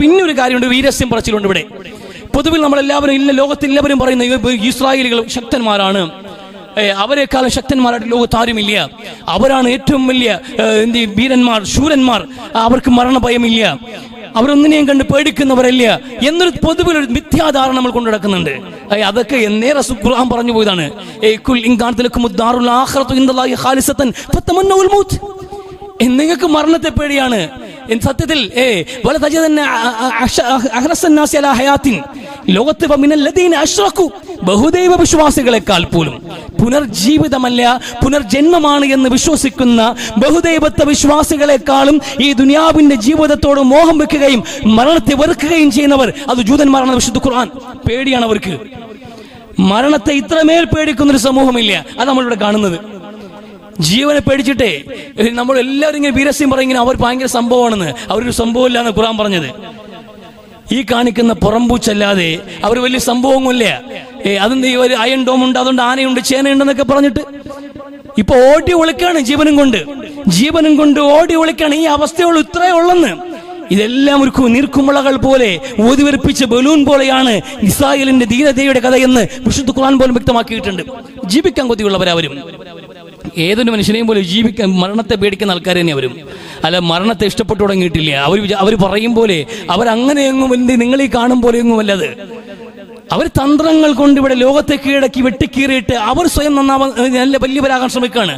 പിന്നെ ഒരു കാര്യമുണ്ട് വീരസ്യം പറച്ചിലുണ്ട് ഇവിടെ. പൊതുവിൽ നമ്മളെല്ലാവരും ഇല്ല ലോകത്ത് എല്ലാവരും പറയുന്ന ഇസ്രായേലികൾ ശക്തന്മാരാണ്. അവരെക്കാളും ശക്തന്മാരായിട്ട് ലോകത്ത് ആരുമില്ല അവരാണ് ഏറ്റവും വലിയ എന്ത് വീരന്മാർ ശൂരന്മാർ. അവർക്ക് മരണഭയമില്ല. അവരൊന്നിനെയും കണ്ട് പേടിക്കുന്നവരല്ല. എന്നൊരു പൊതുവിൽ ഒരു മിഥ്യാധാരണ നമ്മൾ കൊണ്ടു നടക്കുന്നുണ്ട്. അതൊക്കെ നേരെ ഖുർആൻ പറഞ്ഞു പോയതാണ്. നിങ്ങൾക്ക് മരണത്തെ പേടിയാണ്. സത്യത്തിൽ ലോകത്ത് ബഹുദൈവ വിശ്വാസികളെക്കാൾ പോലും. പുനർജീവിതമല്ല പുനർജന്മമാണ് എന്ന് വിശ്വസിക്കുന്ന ബഹുദൈവത്വ വിശ്വാസികളെക്കാളും ഈ ദുനിയാവിന്റെ ജീവിതത്തോട് മോഹം വെക്കുകയും മരണത്തെ വെറുക്കുകയും ചെയ്യുന്നവർ അത് ജൂതന്മാരാണ് വിശുദ്ധ ഖുർആൻ. പേടിയാണ് അവർക്ക്. മരണത്തെ ഇത്രമേൽ പേടിക്കുന്ന ഒരു സമൂഹമില്ല. അത് നമ്മളിവിടെ കാണുന്നത്. ജീവനെ പേടിച്ചിട്ടേ. നമ്മൾ എല്ലാവരും ഇങ്ങനെ വീരസ്യം പറയും ഇങ്ങനെ അവർ ഭയങ്കര സംഭവമാണെന്ന്. അവരൊരു സംഭവമില്ല എന്ന് ഖുറാൻ പറഞ്ഞത്. ഈ കാണിക്കുന്ന പുറംപൂച്ചല്ലാതെ അവർ വലിയ സംഭവമൊന്നുമില്ല. ഏ അതെന്ത് ഈ ഒരു അയൺ ഡോം ഉണ്ട് അതുകൊണ്ട് ആനയുണ്ട് ചേനയുണ്ടെന്നൊക്കെ പറഞ്ഞിട്ട്. ഇപ്പൊ ഓടി ഒളിക്കാണ് ജീവനും കൊണ്ട്. ജീവനും കൊണ്ട് ഓടി ഒളിക്കാണ്. ഈ അവസ്ഥയുള്ളൂ ഇത്രേ ഉള്ളെന്ന്. ഇതെല്ലാം ഒരു നീർക്കുമ്പളകൾ പോലെ ഊതിവെറിപ്പിച്ച ബലൂൺ പോലെയാണ് ഇസ്രായേലിന്റെ ധീരതയുടെ കഥയെന്ന് വിശുദ്ധ ഖുർആൻ പോലും വ്യക്തമാക്കിയിട്ടുണ്ട്. ജീവിക്കാൻ കൊതിയുള്ളവരവരും. ഏതൊരു മനുഷ്യനെയും പോലെ ജീവിക്കാൻ മരണത്തെ പേടിക്കുന്ന ആൾക്കാർ തന്നെ അവരും. അല്ല മരണത്തെ ഇഷ്ടപ്പെട്ടു തുടങ്ങിയിട്ടില്ല? അവർ അവർ പറയും പോലെ അവരങ്ങനെയെങ്ങും എന്ത് നിങ്ങൾ ഈ കാണും പോലെയൊന്നും അല്ലത് അവർ തന്ത്രങ്ങൾ കൊണ്ട് ഇവിടെ ലോകത്തെ കീഴടക്കി വെട്ടിക്കീറിയിട്ട് അവർ സ്വയം നന്നാവാൻ നല്ല വലിയവരാകാൻ ശ്രമിക്കുകയാണ്